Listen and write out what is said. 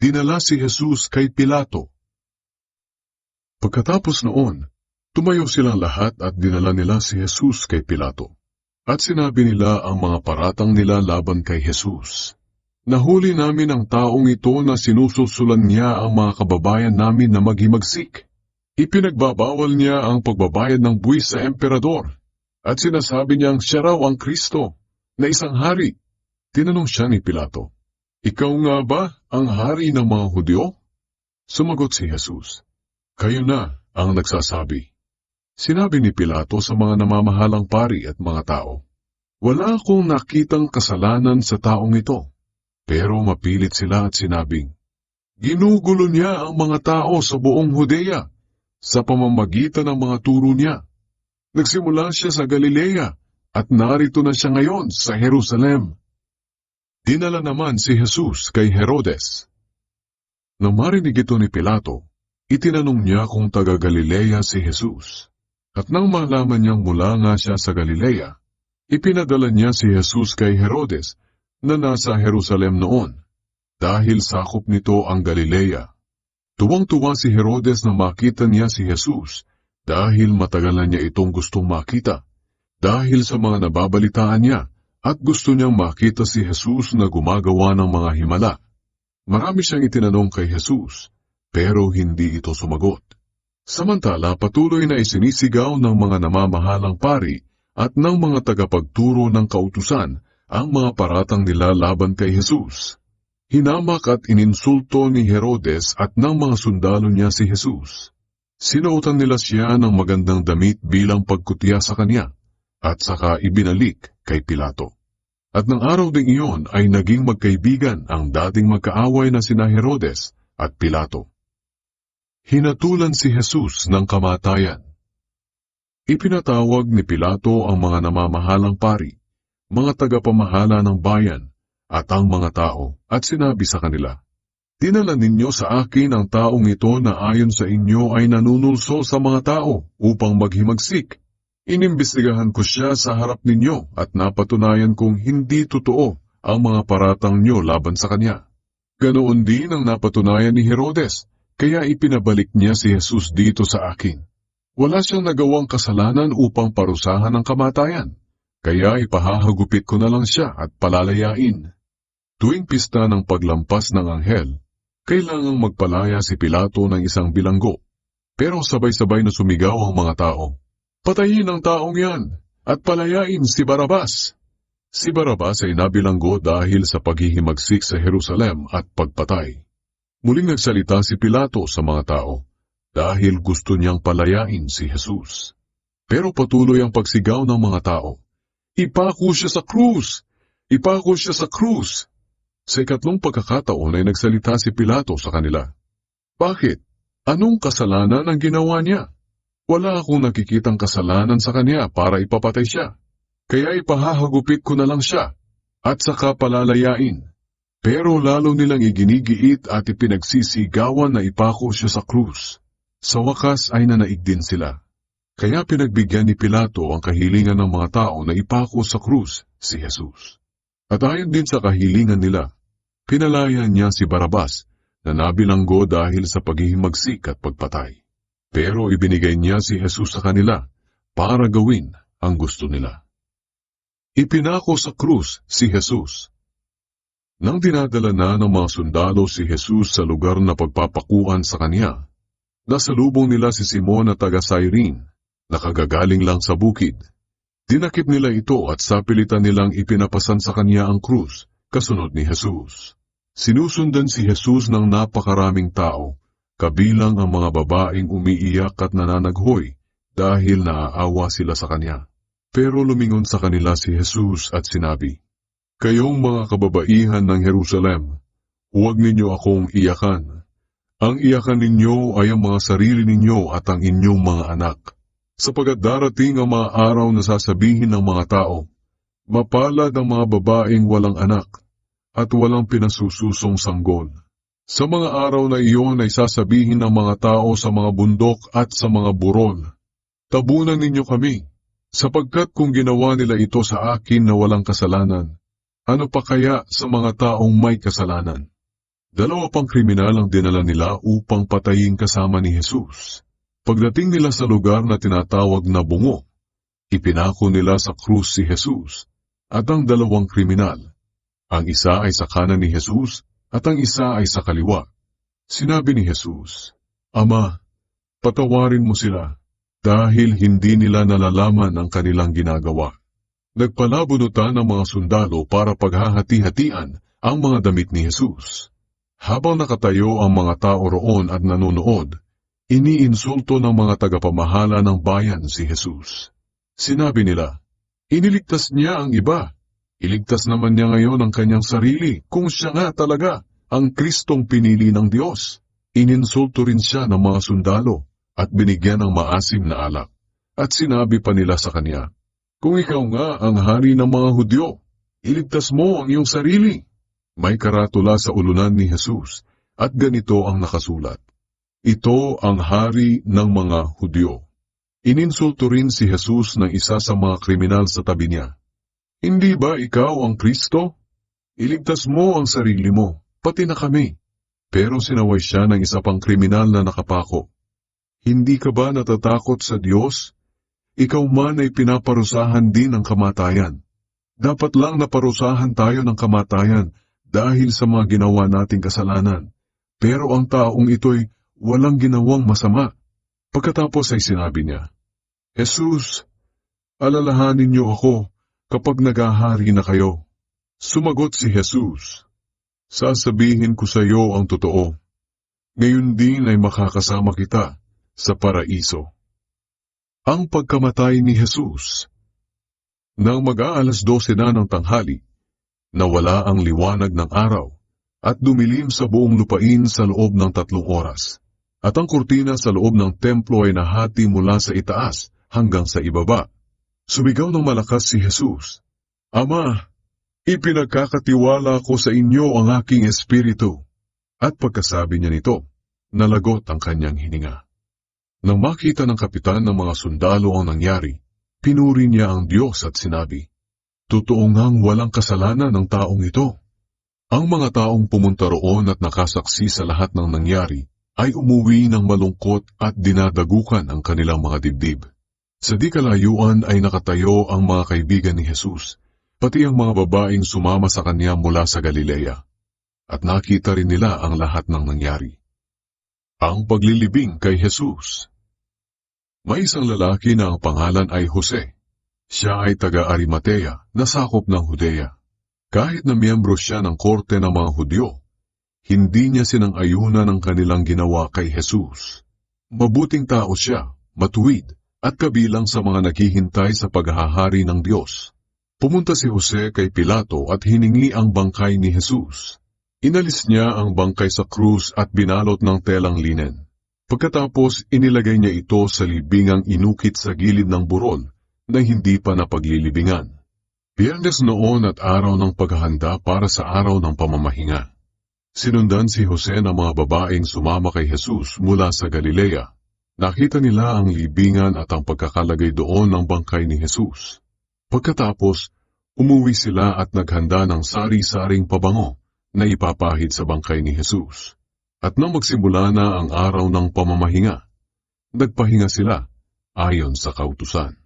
dinala si Jesus kay Pilato. Pagkatapos noon, tumayo silang lahat at dinala nila si Jesus kay Pilato. At sinabi nila ang mga paratang nila laban kay Jesus. Nahuli namin ang taong ito na sinususulan niya ang mga kababayan namin na maghimagsik. Ipinagbabawal niya ang pagbabayad ng buwis sa emperador at sinasabi niyang siya raw ang Kristo na isang hari. Tinanong siya ni Pilato, Ikaw nga ba ang hari ng mga Hudyo? Sumagot si Jesus, Kayo na ang nagsasabi. Sinabi ni Pilato sa mga namamahalang pari at mga tao, Wala akong nakitang kasalanan sa taong ito. Pero mapilit sila at sinabing, Ginugulo niya ang mga tao sa buong Hudeya sa pamamagitan ng mga turo niya. Nagsimula siya sa Galilea at narito na siya ngayon sa Jerusalem. Dinala naman si Jesus kay Herodes. Nang marinig ito ni Pilato, itinanong niya kung taga Galilea si Jesus. At nang malaman niyang mula nga siya sa Galilea, ipinadala niya si Jesus kay Herodes na nasa Jerusalem noon, dahil sakop nito ang Galilea. Tuwang-tuwa si Herodes na makita niya si Jesus dahil matagal na niya itong gustong makita, dahil sa mga nababalitaan niya at gusto niyang makita si Jesus na gumagawa ng mga himala. Marami siyang itinanong kay Jesus, pero hindi ito sumagot. Samantala patuloy na isinisigaw ng mga namamahalang pari at ng mga tagapagturo ng kautusan ang mga paratang nila laban kay Jesus. Hinamak at ininsulto ni Herodes at ng mga sundalo niya si Jesus. Sinuotan nila siya ng magandang damit bilang pagkutya sa kanya at saka ibinalik kay Pilato. At ng araw ding iyon ay naging magkaibigan ang dating magkaaway na sina Herodes at Pilato. Hinatulan si Jesus ng kamatayan. Ipinatawag ni Pilato ang mga namamahalang pari, mga tagapamahala ng bayan, at ang mga tao, at sinabi sa kanila, Dinala ninyo sa akin ang taong ito na ayon sa inyo ay nanunulso sa mga tao upang maghimagsik. Inimbestigahan ko siya sa harap ninyo at napatunayan kong hindi totoo ang mga paratang nyo laban sa kanya. Ganoon din ang napatunayan ni Herodes, kaya ipinabalik niya si Jesus dito sa akin. Wala siyang nagawang kasalanan upang parusahan ng kamatayan, kaya ipahahagupit ko na lang siya at palalayain. Tuwing pista ng paglampas ng anghel, kailangang magpalaya si Pilato ng isang bilanggo. Pero sabay-sabay na sumigaw ang mga tao. Patayin ang taong yan at palayain si Barabas. Si Barabas ay nabilanggo dahil sa paghihimagsik sa Jerusalem at pagpatay. Muling nagsalita si Pilato sa mga tao dahil gusto niyang palayain si Jesus. Pero patuloy ang pagsigaw ng mga tao. Ipako siya sa krus! Ipako siya sa krus! Sa ikatlong pagkakataon ay nagsalita si Pilato sa kanila. Bakit? Anong kasalanan ang ginawa niya? Wala akong nakikitang kasalanan sa kanya para ipapatay siya. Kaya ipahahagupit ko na lang siya at saka palalayain. Pero lalo nilang iginigiit at ipinagsisigawan na ipako siya sa krus. Sa wakas ay nanaig din sila. Kaya pinagbigyan ni Pilato ang kahilingan ng mga tao na ipako sa krus si Jesus. At ayon din sa kahilingan nila, pinalayan niya si Barabas na nabilanggo dahil sa paghihimagsik at pagpatay. Pero ibinigay niya si Jesus sa kanila para gawin ang gusto nila. Ipinako sa krus si Jesus. Nang dinadala na ng mga sundalo si Jesus sa lugar na pagpapakuan sa kanya, nasalubong nila si Simon na taga Cyrene, nakagagaling lang sa bukid. Dinakip nila ito at sapilitan nilang ipinapasan sa kanya ang krus, kasunod ni Jesus. Sinusundan si Jesus ng napakaraming tao, kabilang ang mga babaeng umiiyak at nananaghoy dahil naaawa sila sa kanya. Pero lumingon sa kanila si Jesus at sinabi, Kayong mga kababaihan ng Jerusalem, huwag ninyo akong iyakan. Ang iyakan ninyo ay ang mga sarili ninyo at ang inyong mga anak. Sapagat darating ang mga araw na sasabihin ng mga tao, Mapalad ang mga babaeng walang anak at walang pinasususong sanggol. Sa mga araw na iyon ay sasabihin ng mga tao sa mga bundok at sa mga burol, Tabunan ninyo kami, sapagkat kung ginawa nila ito sa akin na walang kasalanan, ano pa kaya sa mga taong may kasalanan? Dalawa pang kriminal ang dinala nila upang patayin kasama ni Jesus. Pagdating nila sa lugar na tinatawag na bungo, ipinako nila sa krus si Jesus at ang dalawang kriminal. Ang isa ay sa kanan ni Jesus at ang isa ay sa kaliwa. Sinabi ni Jesus, Ama, patawarin mo sila dahil hindi nila nalalaman ang kanilang ginagawa. Nagpalabunutan ang mga sundalo para paghahati-hatian ang mga damit ni Jesus. Habang nakatayo ang mga tao roon at nanonood, iniinsulto ng mga tagapamahala ng bayan si Jesus. Sinabi nila, Iniligtas niya ang iba. Iligtas naman niya ngayon ang kanyang sarili kung siya nga talaga ang Kristong pinili ng Diyos. Ininsulto rin siya ng mga sundalo at binigyan ng maasim na alak. At sinabi pa nila sa kanya, Kung ikaw nga ang hari ng mga Hudyo, iligtas mo ang iyong sarili. May karatula sa ulunan ni Jesus at ganito ang nakasulat. Ito ang hari ng mga Hudyo. Ininsulto rin si Jesus ng isa sa mga kriminal sa tabi niya. Hindi ba ikaw ang Kristo? Iligtas mo ang sarili mo, pati na kami. Pero sinaway siya ng isa pang kriminal na nakapako. Hindi ka ba natatakot sa Diyos? Ikaw man ay pinaparusahan din ng kamatayan. Dapat lang naparusahan tayo ng kamatayan dahil sa mga ginawa nating kasalanan. Pero ang taong ito'y walang ginawang masama. Pagkatapos ay sinabi niya, Jesus, alalahanin niyo ako kapag nagahari na kayo. Sumagot si Jesus, Sasabihin ko sa iyo ang totoo. Ngayon din ay makakasama kita sa paraiso. Ang pagkamatay ni Jesus Nang mag-aalas 12 na ng tanghali, nawala ang liwanag ng araw at dumilim sa buong lupain sa loob ng tatlong oras. At ang kurtina sa loob ng templo ay nahati mula sa itaas hanggang sa ibaba. Sumigaw ng malakas si Jesus, Ama, ipinagkakatiwala ko sa inyo ang aking espiritu. At pagkasabi niya nito, nalagot ang kanyang hininga. Nang makita ng kapitan ng mga sundalo ang nangyari, pinuri niya ang Diyos at sinabi, Totoo ngang walang kasalanan ng taong ito. Ang mga taong pumunta roon at nakasaksi sa lahat ng nangyari ay umuwi ng malungkot at dinadagukan ang kanilang mga dibdib. Sa di kalayuan ay nakatayo ang mga kaibigan ni Jesus, pati ang mga babaeng sumama sa kanya mula sa Galilea. At nakita rin nila ang lahat ng nangyari. Ang paglilibing kay Jesus May isang lalaki na ang pangalan ay Jose. Siya ay taga-Arimatea, nasakop ng Hudea. Kahit na miyembro siya ng korte ng mga Hudyo, hindi niya sinang-ayunan ang kanilang ginawa kay Jesus. Mabuting tao siya, matuwid, at kabilang sa mga naghihintay sa paghahari ng Diyos. Pumunta si Jose kay Pilato at hiningi ang bangkay ni Jesus. Inalis niya ang bangkay sa krus at binalot ng telang linen. Pagkatapos inilagay niya ito sa libingang inukit sa gilid ng burol na hindi pa napaglilibingan. Biyernes noon at araw ng paghahanda para sa araw ng pamamahinga. Sinundan si Jose ng mga babaeng sumama kay Jesus mula sa Galilea. Nakita nila ang libingan at ang pagkakalagay doon ng bangkay ni Jesus. Pagkatapos, umuwi sila at naghanda ng sari-saring pabango na ipapahid sa bangkay ni Jesus. At nang magsimula na ang araw ng pamamahinga, nagpahinga sila ayon sa kautusan.